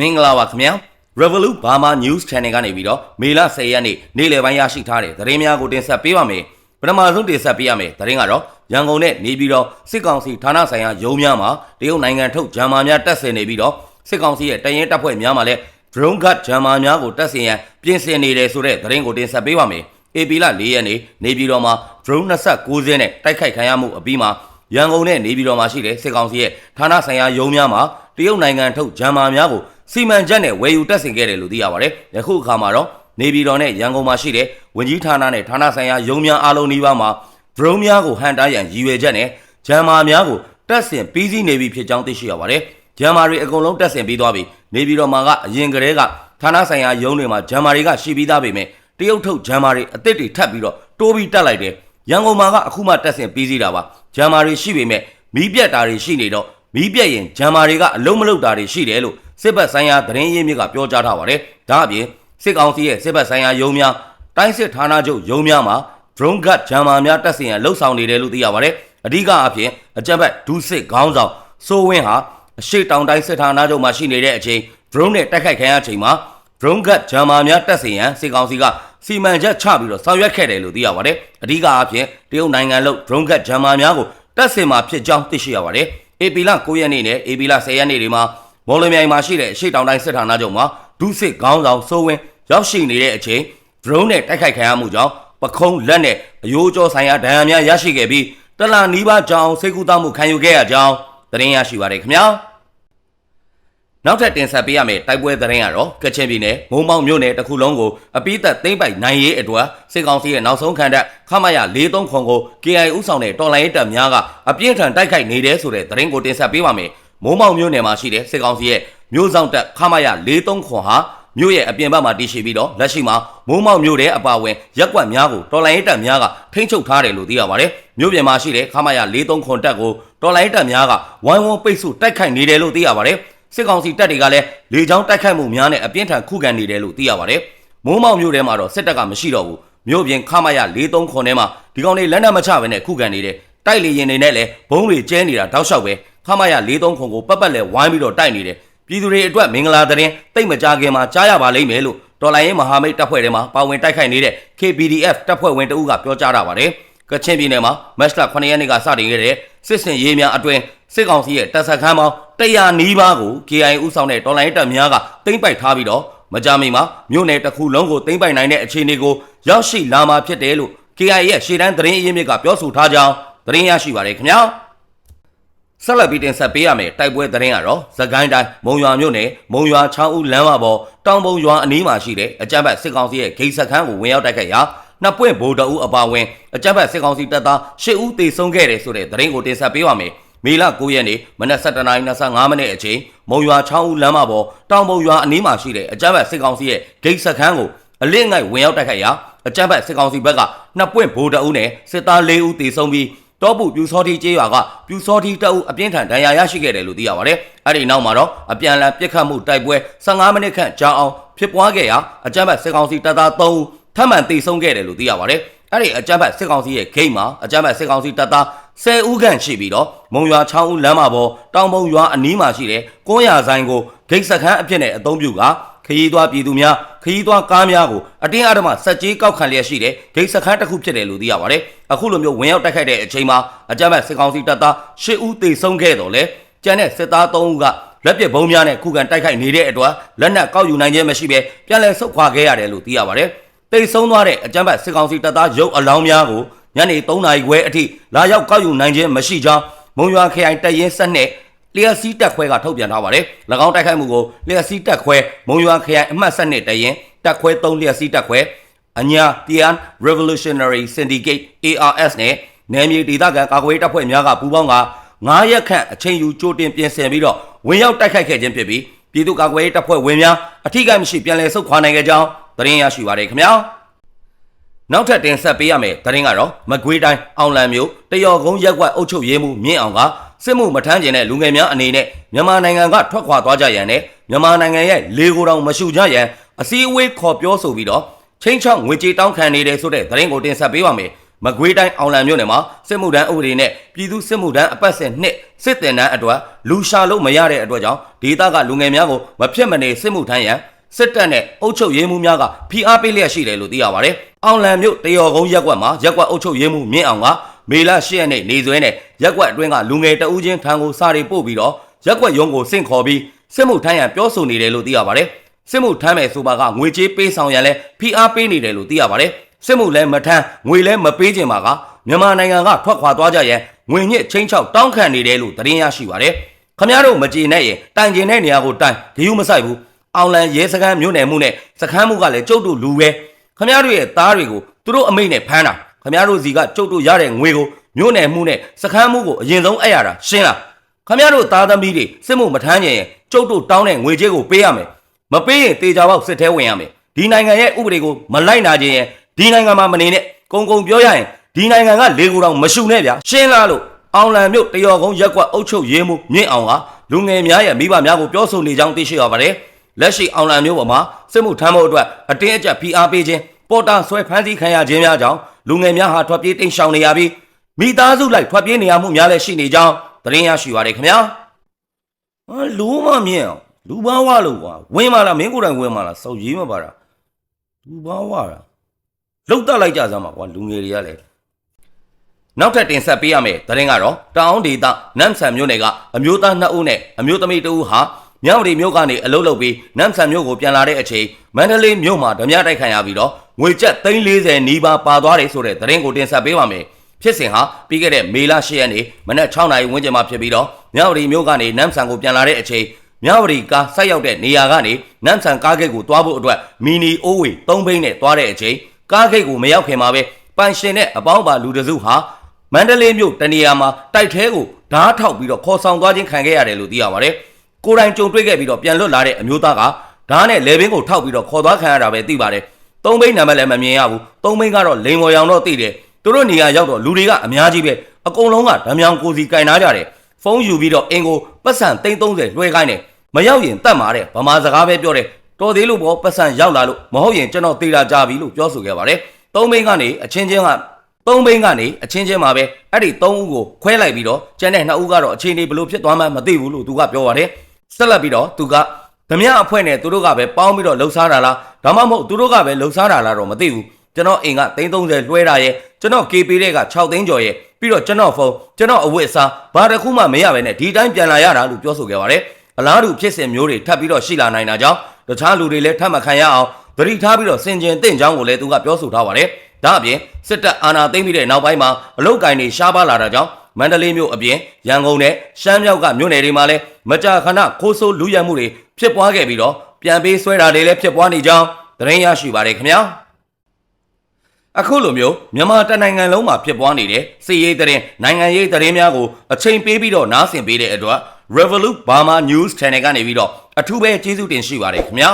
မင်္ဂလာပါခင်ဗျာ Revolut Burma News Channel ကနေပြီးတော့မေလ10ရက်နေ့နေ့လယ်ပိုင်းရရှိထားတဲ့သတင်းများကိုတင်ဆက်ပေးပါမယ်ပထမဆုံးတင်ဆက်ပေးရမယ်သတင်းကတော့ရန်ကုန်နဲ့နေပြီးတော့စစ်ကောင်စီဌာနဆိုင်ရာရုံးများမှာတရုတ်နိုင်ငံထုတ်ဂျာမာများတက်ဆင်နေပြီးတော့စစ်ကောင်စီရဲ့တရင်တပ်ဖွဲ့များမှာလည်း drone gun ဂျာမာများကိုတက်ဆင်ရန်ပြင်ဆင်နေတယ်ဆိုတဲ့သတင်းကိုတင်ဆက်ပေးပါမယ် AP လ4ရက်နေ့နေပြည်တော်မှာ drone 29စင်းနဲ့တိုက်ခိုက်ခံရမှုအပြီးမှာရန်ကုန်နဲ့နေပြည်တော်မှာရှိတဲ့စစ်ကောင်စီရဲ့ဌာနဆိုင်ရာရုံးများမှာတရုတ်နိုင်ငံထုတ်ဂျာမာများကို စီမံချက်နဲ့ဝယ်ယူတက်ဆင်ခဲ့တယ်လို့သိရပါတယ်။ယခုအခါမှာတော့နေပြည်တော်နဲ့ရန်ကုန်မှာရှိတဲ့ဝန်ကြီးဌာနနဲ့ဌာနဆိုင်ရာရုံးများအားလုံးနှီးပါးမှာ drone များကိုဟန်တားရန်ရည်ရွယ်ချက်နဲ့ဂျာမာများကိုတက်ဆင်ပြီးစီးနေပြီဖြစ်ကြောင်းသိရှိရပါတယ်။ဂျာမာတွေအကုန်လုံးတက်ဆင်ပြီးသွားပြီ။နေပြည်တော်မှာကအရင်ကတည်းကဌာနဆိုင်ရာရုံးတွေမှာဂျာမာတွေကရှိပြီးသားပေမဲ့တရုတ်ထုတ်ဂျာမာတွေအစ်စ်တွေထပ်ပြီးတော့တိုးပြီးတက်လိုက်တယ်။ရန်ကုန်မှာကအခုမှတက်ဆင်ပြီးစီးတာပါ။ဂျာမာတွေရှိပေမဲ့မီးပြတ်တာတွေရှိနေတော့မီးပြတ်ရင်ဂျာမာတွေကအလုံးမလုံးတာတွေရှိတယ်လို့ စစ်ဘက်ဆိုင်ရာသတင်းရင်းမြစ်ကပြောကြားထားပါတယ်။ဒါအပြင်စစ်ကောင်စီရဲ့စစ်ဘက်ဆိုင်ရာရုံးများတိုင်းစစ်ဌာနချုပ်ရုံးများမှာ drone gun ဂျာမာများတက်ဆင်ရန်လှုပ်ဆောင်နေတယ်လို့သိရပါတယ်။အဓိကအဖြစ်အကြက်ဘက်ဒူးစစ်ခေါင်းဆောင်စိုးဝင်းဟာအရှိတောင်တိုင်းစစ်ဌာနချုပ်မှာရှိနေတဲ့အချိန် drone နဲ့တိုက်ခိုက်ခံရချိန်မှာ drone gun ဂျာမာများတက်ဆင်ရန်စစ်ကောင်စီကစီမံချက်ချပြီးတော့ဆောင်ရွက်ခဲ့တယ်လို့သိရပါတယ်။အဓိကအဖြစ်တရုတ်နိုင်ငံလုံး drone gun ဂျာမာများကိုတက်ဆင်မှာဖြစ်ကြောင်းသိရှိရပါတယ်။ AP လ9ရက်နေ့နဲ့ AP လ10ရက်နေ့တွေမှာ မော်လမြိုင်မှာရှိတဲ့အရှိတောင်တိုင်းစစ်ဌာနချုပ်မှာဒုစစ်ခေါင်းဆောင်စိုးဝင်းရောက်ရှိနေတဲ့အချိန် drone နဲ့တိုက်ခိုက်ခံရမှုကြောင့်ပခုံးလက်နဲ့အယိုးကြောဆိုင်ရာဒဏ်ရာများရရှိခဲ့ပြီးတလနီးပါးကြောင်စိတ်ကူးသားမှုခံယူခဲ့ရကြောင်းသတင်းရရှိပါရခင်ဗျာနောက်ထပ်တင်ဆက်ပေးရမယ့်တိုက်ပွဲသတင်းကတော့ကချင်ပြည်နယ်မုံမောက်မြို့နယ်တစ်ခုလုံးကိုအပိသက်သိမ့်ပိုက်နိုင်ရေးအတွက်စစ်ကောင်စီရဲ့နောက်ဆုံးခံတပ်ခမရ43ခွန်ကို KI ဥဆောင်တဲ့တော်လိုင်းရေးတပ်များကအပြင်းထန်တိုက်ခိုက်နေတယ်ဆိုတဲ့သတင်းကိုတင်ဆက်ပေးပါမယ် မုံမောက်မြို့နယ်မှာရှိတဲ့စစ်ကောင်စီရဲ့မြို့ဆောင်တပ်ခမရ43ခွန်ဟာမြို့ရဲ့အပြင်ဘက်မှာတည်ရှိပြီးတော့လက်ရှိမှာမိုးမောက်မြို့ရဲ့အပါဝင်ရက်ကွက်များကိုတော်လိုင်းရေးတပ်များကထိန်းချုပ်ထားတယ်လို့သိရပါတယ်။မြို့ပြင်မှာရှိတဲ့ခမရ43ခွန်တပ်ကိုတော်လိုင်းရေးတပ်များကဝိုင်းဝန်းပိတ်ဆို့တိုက်ခိုက်နေတယ်လို့သိရပါတယ်။စစ်ကောင်စီတပ်တွေကလည်းလေကြောင်းတိုက်ခိုက်မှုများနဲ့အပြင်းထန်ခုခံနေတယ်လို့သိရပါတယ်။မိုးမောက်မြို့ထဲမှာတော့စစ်တပ်ကမရှိတော့ဘူး။မြို့ပြင်ခမရ43ခွန်ထဲမှာဒီကောင်တွေလက်နက်မချဘဲနဲ့ခုခံနေတယ်။တိုက်လေရင်တွေနဲ့လည်းဘုံတွေကျဲနေတာတောက်လျှောက်ပဲ ခမရ43ခွန်ကိုပတ်ပတ်လဲဝိုင်းပြီးတော့တိုက်နေတယ်။ပြည်သူတွေအတွက်မင်္ဂလာသတင်းတိတ်မကြခင်မှာကြားရပါလိမ့်မယ်လို့တော်လိုင်းရေးမဟာမိတ်တပ်ဖွဲ့ထဲမှာပါဝင်တိုက်ခိုက်နေတဲ့ KPDF တပ်ဖွဲ့ဝင်တအုပ်ကပြောကြားတာပါတယ်။ကချင်ပြည်နယ်မှာမတ်လ9ရက်နေ့ကစတင်ခဲ့တဲ့စစ်စင်ရေးများအတွင်စစ်ကောင်စီရဲ့တပ်စခန်းပေါင်း100နီးပါးကို KIA ဥဆောင်တဲ့တော်လိုင်းတပ်များကသိမ်းပိုက်ထားပြီးတော့မကြမီမှာမြို့နယ်တစ်ခုလုံးကိုသိမ်းပိုက်နိုင်တဲ့အခြေအနေကိုရောက်ရှိလာမှာဖြစ်တယ်လို့ KIA ရဲ့ရှေ့တန်းသတင်းအရင်းမြစ်ကပြောဆိုထားကြောင်းသတင်းရရှိပါရခင်ဗျာ။ ဆက်လက်ပြီးတင်ဆက်ပေးရမယ်တိုက်ပွဲသတင်းကတော့သကိုင်းတိုင်းမုံရွာမြို့နယ်မုံရွာချောင်းဦးလမ်းမပေါ်တောင်ပုံရွာအနီးမှာရှိတဲ့အကြမ်းဖက်စစ်ကောင်စီရဲ့ဂိတ်စခန်းကိုဝင်ရောက်တိုက်ခိုက်ရာနှစ်ပွင့်ဗိုလ်တအုပ်အပါဝင်အကြမ်းဖက်စစ်ကောင်စီတပ်သား၈ဦးသေဆုံးခဲ့တယ်ဆိုတဲ့သတင်းကိုတင်ဆက်ပေးပါမယ်မေလ9ရက်နေ့မနက်7:25မိနစ်အချိန်မုံရွာချောင်းဦးလမ်းမပေါ်တောင်ပုံရွာအနီးမှာရှိတဲ့အကြမ်းဖက်စစ်ကောင်စီရဲ့ဂိတ်စခန်းကိုအလစ်ငိုက်ဝင်ရောက်တိုက်ခိုက်ရာအကြမ်းဖက်စစ်ကောင်စီဘက်ကနှစ်ပွင့်ဗိုလ်တအုပ်နဲ့စစ်သား၄ဦးသေဆုံးပြီး တောပူပြူစောတိကျေးရွာကပြူစောတိတအုပ်အပြင်းထန်ဒဏ်ရာရရှိခဲ့တယ်လို့သိရပါတယ်။အဲ့ဒီနောက်မှာတော့အပြန်အလှန်ပြစ်ခတ်မှုတိုက်ပွဲ15မိနစ်ခန့်ကြာအောင်ဖြစ်ပွားခဲ့ရာအကြမ်းဖက်စစ်ကောင်စီတပ်သား3ဦးထပ်မံတေဆုံးခဲ့တယ်လို့သိရပါတယ်။အဲ့ဒီအကြမ်းဖက်စစ်ကောင်စီရဲ့ဂိတ်မှာအကြမ်းဖက်စစ်ကောင်စီတပ်သား10ဦးခန့်ရှိပြီးတော့မုံရွာ6ဦးလမ်းမှာပေါ်တောင်ပုံရွာအနီးမှာရှိတဲ့ကုန်းရဆိုင်ကိုဂိတ်စခန်းအဖြစ်နဲ့အသုံးပြုက ခရီးသွားပြည်သူများခရီးသွားကားများကိုအတင်းအဓမ္မစက်ကြီးကောက်ခံလျက်ရှိတဲ့ဂိတ်စခန်းတစ်ခုဖြစ်တယ်လို့သိရပါတယ်။အခုလိုမျိုးဝင်ရောက်တိုက်ခိုက်တဲ့အချိန်မှာအကြမ်းဖက်စစ်ကောင်စီတပ်သား၈ဦးသေဆုံးခဲ့တော့လေကျန်တဲ့စစ်သား၃ဦးကလက်ပစ်ဘုံများနဲ့ခုခံတိုက်ခိုက်နေတဲ့အတွက်လက်နက်ကောက်ယူနိုင်ခြင်းမရှိဘဲပြန်လည်ဆုတ်ခွာခဲ့ရတယ်လို့သိရပါတယ်။တိတ်ဆုံးသွားတဲ့အကြမ်းဖက်စစ်ကောင်စီတပ်သားရုပ်အလောင်းများကိုညနေ3နာရီခွဲအထိလာရောက်ကောက်ယူနိုင်ခြင်းမရှိကြောင်းမုံရွာခရိုင်တပ်ရင်းဆက်နဲ့ လျှက်စီးတက်ခွဲကထုတ်ပြန်ထားပါတယ်။၎င်းတိုက်ခိုက်မှုကိုလျှက်စီးတက်ခွဲမုံရွာခရိုင်အမှတ်7နဲ့တရင်တက်ခွဲ3လျှက်စီးတက်ခွဲအညာ Tian Revolutionary Syndicate ARS နဲ့နယ်မြေဒေသခံကာကွယ်တပ်ဖွဲ့များကပူးပေါင်းက9ရက်ခန့်အချိန်ယူကြိုတင်ပြင်ဆင်ပြီးတော့ဝင်ရောက်တိုက်ခိုက်ခဲ့ခြင်းဖြစ်ပြီးပြည်သူ့ကာကွယ်တပ်ဖွဲ့ဝင်များအထူးကမရှိပြန်လည်ဆုတ်ခွာနိုင်ခဲ့ကြောင်းသတင်းရရှိပါရခင်ဗျာ။နောက်ထပ်တင်ဆက်ပေးရမယ့်သတင်းကတော့မကွေးတိုင်းအောင်လံမြို့တယော်ကုန်းရက်ကွက်အုပ်ချုပ်ရေးမှူးမြင့်အောင်က စစ်မှုမထမ်းကျင်တဲ့လူငယ်များအနေနဲ့မြန်မာနိုင်ငံကထွက်ခွာသွားကြရန်နဲ့မြန်မာနိုင်ငံရဲ့လေကိုယ်တော်မရှုကြရန်အစည်းအဝေးခေါ်ပြောဆိုပြီးတော့ချင်းချောင်းငွေကြေးတောင်းခံနေတယ်ဆိုတဲ့သတင်းကိုတင်ဆက်ပေးပါမယ်မကွေးတိုင်းအောင်လံမြို့နယ်မှာစစ်မှုထမ်းဥပဒေနဲ့ပြည်သူစစ်မှုထမ်းအပတ်စဉ်နှစ်စစ်တင်တန်းအတွက်လူရှာလို့မရတဲ့အတွက်ကြောင့်ဒေသကလူငယ်များကိုမဖြစ်မနေစစ်မှုထမ်းရန်စစ်တပ်နဲ့အုပ်ချုပ်ရေးမှူးများကဖိအားပေးလျက်ရှိတယ်လို့သိရပါတယ်။အောင်လံမြို့တရော်ကုန်းရက်ကွက်မှာရက်ကွက်အုပ်ချုပ်ရေးမှူးမြင့်အောင်က မေလ10ရက်နေ့နေစွဲနဲ့ရက်ကွက်အတွင်းကလူငယ်တဦးချင်းထံကိုစာတွေပို့ပြီးတော့ရက်ကွက်ရုံးကိုဆင့်ခေါ်ပြီးစစ်မှုထမ်းရန်ပြောဆိုနေတယ်လို့သိရပါတယ်။စစ်မှုထမ်းမယ်ဆိုပါကငွေကြေးပေးဆောင်ရန်လဲဖိအားပေးနေတယ်လို့သိရပါတယ်။စစ်မှုလဲမထမ်းငွေလဲမပေးခြင်းပါကမြန်မာနိုင်ငံကထွက်ခွာသွားကြရန်ငွေညစ်ချင်းချောက်တောင်းခံနေတယ်လို့သတင်းရရှိပါတယ်။ခမရတို့မကြေနဲ့ရင်တိုင်ကျင်တဲ့နေရာကိုတိုင်ဂယုမဆိုင်ဘူး။အောင်လန်ရဲစခန်းမြို့နယ်မှုနဲ့စခန်းမှုကလည်းကျုပ်တို့လူပဲခမရတို့ရဲ့သားတွေကိုသူတို့အမိတ်နဲ့ဖမ်းတာ ခမရတို့စီကကျုပ်တို့ရတဲ့ငွေကိုမြို့နယ်မှုနဲ့စခန်းမှုကိုအရင်ဆုံးအဲ့ရတာရှင်းလားခမရတို့သားသမီးတွေစစ်မှုမထမ်းရင်ကျုပ်တို့တောင်းတဲ့ငွေကြေးကိုပေးရမယ်မပေးရင်တေချာပေါက်စစ်ထဲဝင်ရမယ်ဒီနိုင်ငံရဲ့ဥပဒေကိုမလိုက်နာခြင်းရင်ဒီနိုင်ငံမှာမနေနဲ့ကုံကုံပြောရရင်ဒီနိုင်ငံကလေကိုယ်တော်မရှုနဲ့ဗျာရှင်းလားလို့အောင်လံမြို့တရော်ကုန်းရက်ကွက်အုပ်ချုပ်ရေးမှုမြင့်အောင်ကလူငယ်များရဲ့မိဘများကိုပြောဆိုနေကြောင်းသိရှိရပါတယ်လက်ရှိအောင်လံမြို့ပေါ်မှာစစ်မှုထမ်းဖို့အတွက်အတင်းအကျပ်ဖိအားပေးခြင်းပေါ်တာဆွဲဖမ်းဆီးခံရခြင်းများကြောင့် လူငယ်များဟာထွက်ပြေးတိမ်ရှောင်နေရပြီးမိသားစုလိုက်ထွက်ပြေးနေရမှုများလည်းရှိနေကြောင်းသတင်းရရှိပါတယ်ခင်ဗျာဟာလူမမြင့်အောင်လူဘာဝလို့ကွာဝင်ပါလားမင်းကိုယ်တိုင်ဝင်ပါလားစောက်ရေးမပါတာလူဘာဝတာလှုပ်တက်လိုက်ကြစမ်းပါကွာလူငယ်တွေကလည်းနောက်ထပ်တင်ဆက်ပေးရမယ့်သတင်းကတော့တောင်ဒေသနမ်ဆန်မြို့နယ်ကအမျိုးသား2ဦးနဲ့အမျိုးသမီး2ဦးဟာ မြောက်ရီမြို့ကနေအလုတ်လုတ်ပြီးနမ်ဆန်မြို့ကိုပြန်လာတဲ့အချိန်မန္တလေးမြို့မှာဓမြတိုက်ခိုင်ရပြီးတော့ငွေကျပ်340နီးပါးပါသွားတယ်ဆိုတဲ့သတင်းကိုတင်ဆက်ပေးပါမယ်ဖြစ်စဉ်ဟာပြီးခဲ့တဲ့မေလ10ရက်နေ့မနက်6နာရီဝန်းကျင်မှာဖြစ်ပြီးတော့မြောက်ရီမြို့ကနေနမ်ဆန်ကိုပြန်လာတဲ့အချိန်မြောက်ရီကားဆက်ရောက်တဲ့နေရာကနေနမ်ဆန်ကားဂိတ်ကိုတွားဖို့အတွက်မီနီအိုးဝေ3ဘိန်းနဲ့တွားတဲ့အချိန်ကားဂိတ်ကိုမရောက်ခင်မှာပဲပန်ရှင်တဲ့အပေါင်းပါလူတစုဟာမန္တလေးမြို့တနေရာမှာတိုက်ထဲကိုဓားထောက်ပြီးတော့ခေါ်ဆောင်သွားခြင်းခံခဲ့ရတယ်လို့သိရပါတယ်။ ကိုယ်တိုင်ကြုံတွေ့ခဲ့ပြီးတော့ပြန်လွတ်လာတဲ့အမျိုးသားကဓားနဲ့လေဘင်းကိုထောက်ပြီးတော့ခေါ်သွားခံရတာပဲသိပါတယ်။သုံးဘိန်းနံပါတ်လည်းမမြင်ရဘူး။သုံးဘိန်းကတော့လိန်ဝေါ်ရောင်တော့သိတယ်။သူတို့နေရာရောက်တော့လူတွေကအများကြီးပဲ။အကုန်လုံးကဓမြောင်ကိုစီကင်နာကြတယ်။ဖုန်းယူပြီးတော့အင်ကိုပတ်စံ330လွှဲခိုင်းတယ်။မရောက်ရင်တတ်မှာတဲ့ဗမာစကားပဲပြောတယ်။တော်သေးလို့ပေါ့ပတ်စံရောက်လာလို့မဟုတ်ရင်ကျွန်တော်သေတာကြပြီလို့ပြောဆိုခဲ့ပါတယ်။သုံးဘိန်းကနေအချင်းချင်းကသုံးဘိန်းကနေအချင်းချင်းမှာပဲအဲ့ဒီသုံးဦးကိုခွဲလိုက်ပြီးတော့ကျန်တဲ့နှစ်ဦးကတော့အခြေအနေဘယ်လိုဖြစ်သွားမှမသိဘူးလို့သူကပြောပါတယ် ဆက်လက်ပြီးတော့သူကဓမြအဖွဲ့နဲ့သူတို့ကပဲပေါင်းပြီးတော့လှုပ်ရှားတာလားဒါမှမဟုတ်သူတို့ကပဲလှုပ်ရှားတာလားတော့မသိဘူးကျွန်တော်အိမ်က330လွှဲတာရဲ့ကျွန်တော် KP တဲ့က6သိန်းကျော်ရဲ့ပြီးတော့ကျွန်တော်ဖုန်းကျွန်တော်အဝတ်အစားဘာတစ်ခုမှမရဘဲနဲ့ဒီတိုင်းပြန်လာရတာလို့ပြောဆိုခဲ့ပါတယ်အလားတူဖြစ်စဉ်မျိုးတွေထပ်ပြီးတော့ရှိလာနိုင်တာကြောင့်တခြားလူတွေလည်းထပ်မခံရအောင်သတိထားပြီးတော့စင်ကြင်တင့်ကြောင်းကိုလည်းသူကပြောဆိုထားပါတယ်ဒါအပြင်စစ်တပ်အာဏာသိမ်းပြီးတဲ့နောက်ပိုင်းမှာအလုတ်ကင်တွေရှားပါလာတာကြောင့်မန္တလေးမြို့အပြင်ရန်ကုန်နဲ့ရှမ်းမြောက်ကမြို့နယ်တွေမှာလည်း မကြာခဏခိုးဆိုးလူရက်မှုတွေဖြစ်ပွားခဲ့ပြီးတော့ပြန်ပေးဆွဲတာတွေလည်းဖြစ်ပွားနေကြောင်းသတင်းရရှိပါတယ်ခင်ဗျာအခုလိုမျိုးမြန်မာတနိုင်ငံလုံးမှာဖြစ်ပွားနေတဲ့စီရေးသတင်းနိုင်ငံရေးသတင်းများကိုအချိန်ပေးပြီးတော့နားဆင်ပေးတဲ့အတွက် Revolut Burma News Channel ကနေပြီးတော့အထူးပဲကျေးဇူးတင်ရှိပါတယ်ခင်ဗျာ